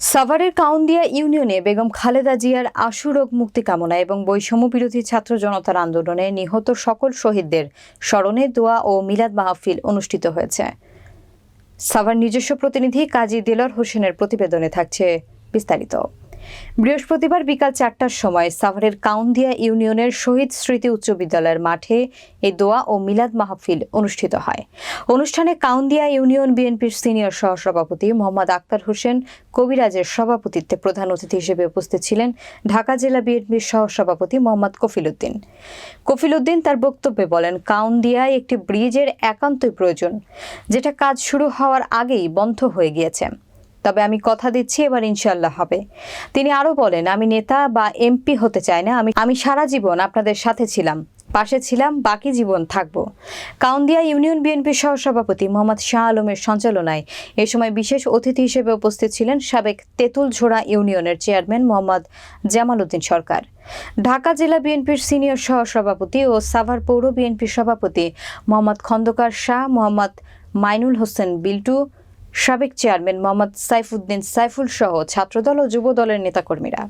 সাভারের কাউন্দিয়া ইউনিয়নে বেগম খালেদা জিয়ার আশু রোগ মুক্তি কামনা এবং বৈষম্য বিরোধী ছাত্র জনতার আন্দোলনে নিহত সকল শহীদদের স্মরণে দোয়া ও মিলাদ মাহফিল অনুষ্ঠিত হয়েছে। সাভার নিজস্ব প্রতিনিধি কাজী দিলর হোসেনের প্রতিবেদনে থাকছে বিস্তারিত। বৃহস্পতিবার বিকাল চারটার সময় সাভারের কাউন্দিয়া ইউনিয়নের শহীদ স্মৃতি উচ্চ বিদ্যালয়ের মাঠে এই দোয়া ও মিলাদ মাহফিল অনুষ্ঠিত হয়। অনুষ্ঠানে কাউন্দিয়া ইউনিয়ন বিএনপির সিনিয়র সহসভাপতি মোহাম্মদ আক্তার হোসেন, কবিরাজের সভাপতিত্বে প্রধান অতিথি হিসেবে উপস্থিত ছিলেন ঢাকা জেলা বিএনপির সহসভাপতি মোহাম্মদ কফিল উদ্দিন কফিল উদ্দিন তার বক্তব্যে বলেন কাউন্দিয়ায় একটি ব্রিজের একান্তই প্রয়োজন, যেটা কাজ শুরু হওয়ার আগেই বন্ধ হয়ে গিয়েছে। তবে আমি কথা দিচ্ছি, এবার ইনশাল্লাহ হবে। তিনি আরও বলেন, আমি নেতা বা এমপি হতে চাই না, আমি আমি সারা জীবন আপনাদের সাথে ছিলাম, পাশে ছিলাম, বাকি জীবন থাকব। কাউন্দিয়া ইউনিয়ন বিএনপির সহসভাপতি মোহাম্মদ শাহ আলমের সঞ্চালনায় এ সময় বিশেষ অতিথি হিসেবে উপস্থিত ছিলেন সাবেক তেঁতুলঝোড়া ইউনিয়নের চেয়ারম্যান মোহাম্মদ জামাল উদ্দিন সরকার। ঢাকা জেলা বিএনপির সিনিয়র সহসভাপতি ও সাভার পৌর বিএনপির সভাপতি মোহাম্মদ খন্দকার শাহ, মোহাম্মদ মাইনুল হোসেন বিল্টু সাবেক চেয়ারম্যান মোহাম্মদ সাইফুদ্দিন সাইফুল সহ ছাত্রদল ও যুবদলের নেতাকর্মীরা।